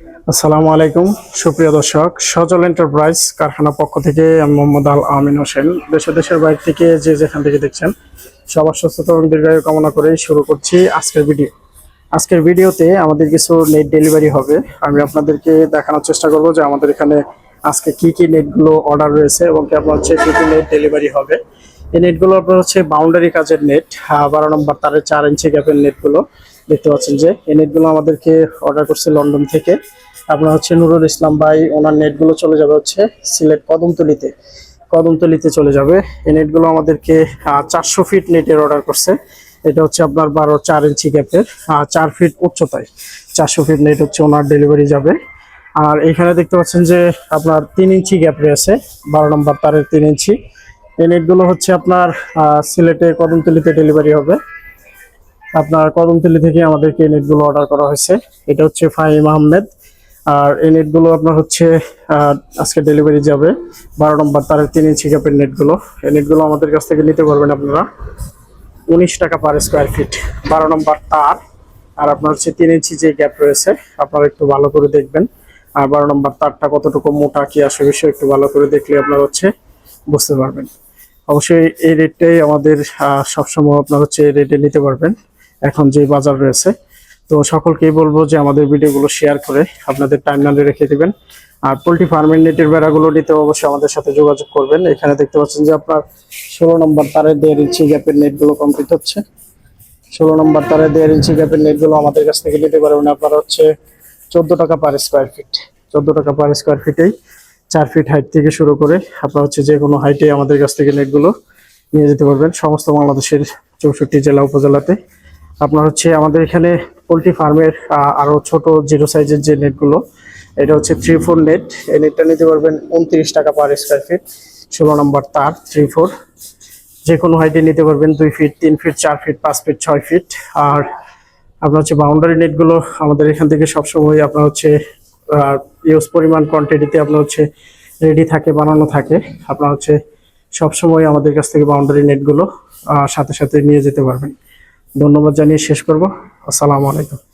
আসসালামু আলাইকুম, সুপ্রিয় দর্শক। সজল এন্টারপ্রাইজ কারখানা পক্ষ থেকে আমি মোহাম্মদ আল আমিন হোসেন। দেশে দেশের বাইরে থেকে যে যেখান থেকে দেখছেন, সবার সুস্থতা এবং দীর্ঘায়ু কামনা করেই শুরু করছি আজকের ভিডিও। আজকের ভিডিওতে আমাদের কিছু নেট ডেলিভারি হবে। আমি আপনাদেরকে দেখানোর চেষ্টা করব যে আমাদের এখানে আজকে কি কি নেটগুলো অর্ডার রয়েছে এবং কি আপনার হচ্ছে কি কি নেট ডেলিভারি হবে। এই নেটগুলো আপনার হচ্ছে বাউন্ডারি কাজের নেট বারো নম্বর তারের চার ইঞ্চি গ্যাপের নেটগুলো দেখতে পাচ্ছেন যে এই নেটগুলো আমাদেরকে অর্ডার করছে লন্ডন থেকে। আপনার হচ্ছে নুরুল ইসলাম ভাই, ওনার নেটগুলো চলে যাবে হচ্ছে সিলেট কদমতলিতে। কদমতলিতে চলে যাবে। এই নেটগুলো আমাদেরকে চারশো ফিট নেটের অর্ডার করছে। এটা হচ্ছে আপনার বারো চার ইঞ্চি গ্যাপের চার ফিট উচ্চতায়। চারশো ফিট নেট হচ্ছে ওনার ডেলিভারি যাবে। আর এখানে দেখতে পাচ্ছেন যে আপনার তিন ইঞ্চি গ্যাপ রয়েছে বারো নম্বর তারের তিন ইঞ্চি এই নেটগুলো হচ্ছে আপনার সিলেটে কদমতলিতে ডেলিভারি হবে। আপনার কদমতলি থেকে আমাদেরকে এই নেটগুলো অর্ডার করা হয়েছে। এটা হচ্ছে ফাহিম আহমেদ। আর এই নেটগুলো আপনার হচ্ছে আজকে ডেলিভারি যাবে। বারো নম্বর তারের তিন ইঞ্চি গ্যাপের নেটগুলো। এই নেটগুলো আমাদের কাছ থেকে নিতে পারবেন আপনারা। উনিশ টাকা পার স্কোয়ার ফিট বারো নম্বর তার। আর আপনার হচ্ছে তিন ইঞ্চি যে গ্যাপ রয়েছে, আপনারা একটু ভালো করে দেখবেন। আর বারো নম্বর তারটা কতটুকু মোটা, কি আসে বিষয় একটু ভালো করে দেখলে আপনার হচ্ছে বুঝতে পারবেন। অবশ্যই এই রেটটাই আমাদের সবসময় আপনার হচ্ছে রেটে নিতে পারবেন। এখন যে বাজার রয়েছে। তো সকলকেই বলব যে আমাদের ভিডিওগুলো শেয়ার করে আপনাদের টাইমলাইনে রেখে দেবেন। আর পোলট্রি ফার্মের নেটের বেড়াগুলো নিতে অবশ্যই আমাদের সাথে যোগাযোগ করবেন। এখানে দেখতে পাচ্ছেন যে আপনার ষোলো নম্বর তারের দেড় ইঞ্চি গ্যাপের নেটগুলো কমপ্লিট হচ্ছে। ষোলো নম্বর তারের দেড় ইঞ্চি গ্যাপের নেটগুলো আমাদের কাছ থেকে নিতে পারবেন। আপনারা হচ্ছে চোদ্দ টাকা পার স্কোয়ার ফিট চোদ্দ টাকা পার স্কোয়ার ফিটেই চার ফিট হাইট থেকে শুরু করে আপনার হচ্ছে যে কোনো হাইটে আমাদের কাছ থেকে নেটগুলো নিয়ে যেতে পারবেন। সমস্ত বাংলাদেশের চৌষট্টি জেলা উপজেলাতে। আপনার হচ্ছে আমাদের এখানে পোলট্রি ফার্মের আরও ছোট জিরো সাইজের যে নেটগুলো, এটা হচ্ছে থ্রি ফোর নেট এই নেটটা নিতে পারবেন উনত্রিশ টাকা পার স্কোয়ার ফিট ষোলো নম্বর তার থ্রি ফোর যে কোনো হাইটে নিতে পারবেন দুই ফিট তিন ফিট চার ফিট পাঁচ ফিট ছয় ফিট আর আপনার হচ্ছে বাউন্ডারি নেটগুলো আমাদের এখান থেকে সবসময় আপনার হচ্ছে ইউজ পরিমাণ কোয়ান্টিটিতে আপনার হচ্ছে রেডি থাকে, বানানো থাকে। আপনার হচ্ছে সবসময় আমাদের কাছ থেকে বাউন্ডারি নেটগুলো সাথে সাথে নিয়ে যেতে পারবেন। ধন্যবাদ জানিয়ে শেষ করব। আসসালামু আলাইকুম।